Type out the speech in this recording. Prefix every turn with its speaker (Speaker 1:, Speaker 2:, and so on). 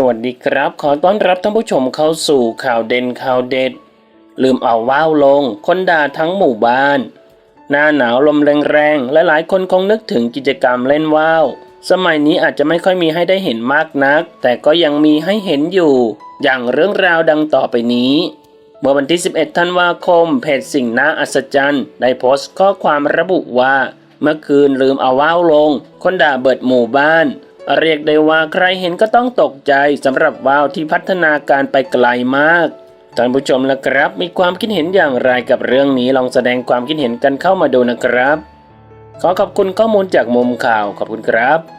Speaker 1: สวัสดีครับ ขอต้อนรับท่านผู้ชมเข้าสู่ข่าวเด่นข่าวเด็ด ลืมเอาว้าวลง คนด่าทั้งหมู่บ้าน หน้าหนาวลมแรงๆ และหลายคนคงนึกถึงกิจกรรมเล่นว่าว สมัยนี้อาจจะไม่ค่อยมีให้ได้เห็นมากนัก แต่ก็ยังมีให้เห็นอยู่ อย่างเรื่องราวดังต่อไปนี้ เมื่อวันที่ 11 ธันวาคม เพจสิ่งน่าอัศจรรย์ ได้โพสต์ข้อความระบุว่า เมื่อคืนลืมเอาว้าวลง คนด่าเบิดหมู่บ้าน เรียกได้ว่าใครเห็นก็ต้องตกใจสำหรับว้าวที่พัฒนาการไปไกลมากท่านผู้ชมละครับ มีความคิดเห็นอย่างไรกับเรื่องนี้ลองแสดงความคิดเห็นกันเข้ามาดูนะครับ ขอขอบคุณข้อมูลจากมุมข่าวขอบคุณครับ